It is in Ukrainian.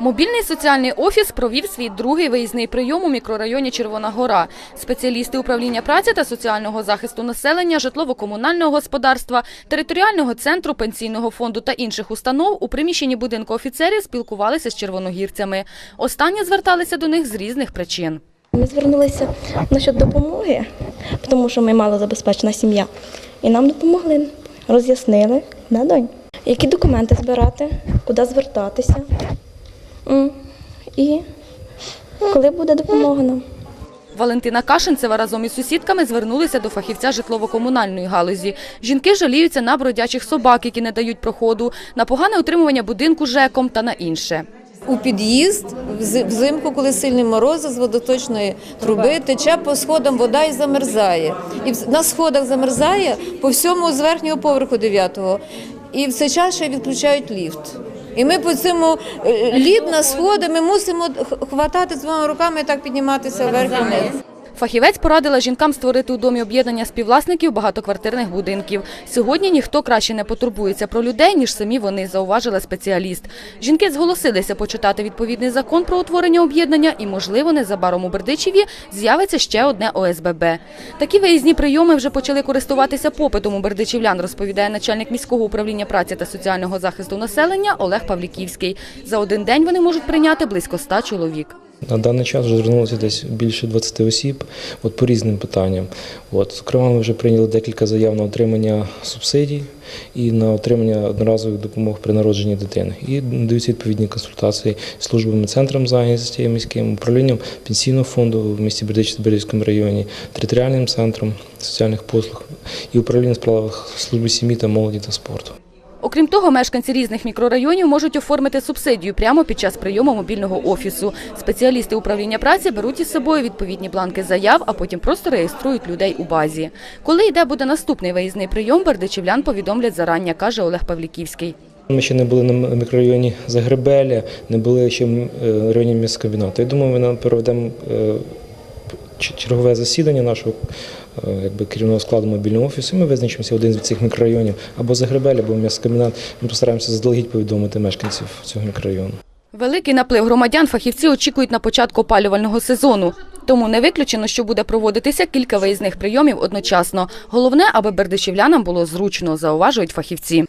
Мобільний соціальний офіс провів свій другий виїзний прийом у мікрорайоні Червона Гора. Спеціалісти управління праці та соціального захисту населення, житлово-комунального господарства, територіального центру пенсійного фонду та інших установ у приміщенні будинку офіцерів спілкувалися з червоногірцями. Останні зверталися до них з різних причин. Ми звернулися насчет допомоги, тому що ми малозабезпечена сім'я. І нам допомогли, роз'яснили, да, донь, які документи збирати, куди звертатися. І коли буде допомога нам. Валентина Кашинцева разом із сусідками звернулися до фахівця житлово-комунальної галузі. Жінки жаліються на бродячих собак, які не дають проходу, на погане утримування будинку ЖЕКом та на інше. у під'їзд вз- взимку, коли сильні морози з водоточної труби, тече по сходам вода і замерзає. І в- на сходах замерзає по всьому з верхнього поверху дев'ятого. І в цей час ще відключають ліфт. І ми по цьому е, лід на сходи ми мусимо хватати хватати двома руками і так підніматися вверх вниз. Фахівець порадила жінкам створити у домі об'єднання співвласників багатоквартирних будинків. Сьогодні ніхто краще не потурбується про людей, ніж самі вони, зауважила спеціаліст. Жінки зголосилися почитати відповідний закон про утворення об'єднання і, можливо, незабаром у Бердичеві з'явиться ще одне ОСББ. Такі виїзні прийоми вже почали користуватися попитом у бердичівлян, розповідає начальник міського управління праці та соціального захисту населення Олег Павліківський. За один день вони можуть прийняти близько ста чоловік. На даний час вже звернулося десь більше 20 осіб от, по різним питанням. От, зокрема, ми вже прийняли декілька заяв на отримання субсидій і на отримання одноразових допомог при народженні дитини. І даються відповідні консультації з службами центром зайнятості міським управлінням пенсійного фонду в місті Бердичів Бердичівському районі, територіальним центром соціальних послуг і управлінням справах служби сім'ї та молоді та спорту. Окрім того, мешканці різних мікрорайонів можуть оформити субсидію прямо під час прийому мобільного офісу. Спеціалісти управління праці беруть із собою відповідні бланки заяв, а потім просто реєструють людей у базі. Коли йде буде наступний виїзний прийом, бердичівлян повідомлять зарання, каже Олег Павліківський. Ми ще не були на мікрорайоні Загребеля, не були ще в е, районі міськкабінету. Я думаю, ми нам проведемо е, чергове засідання нашого е, якби, керівного складу мобільного офісу. Ми визначимося один з цих мікрорайонів або Загребель, або міськкабінет. Ми постараємося заздалегідь повідомити мешканців цього мікрорайону. Великий наплив громадян фахівці очікують на початку опалювального сезону. Тому не виключено, що буде проводитися кілька виїзних прийомів одночасно. Головне, аби бердичівлянам було зручно, зауважують фахівці.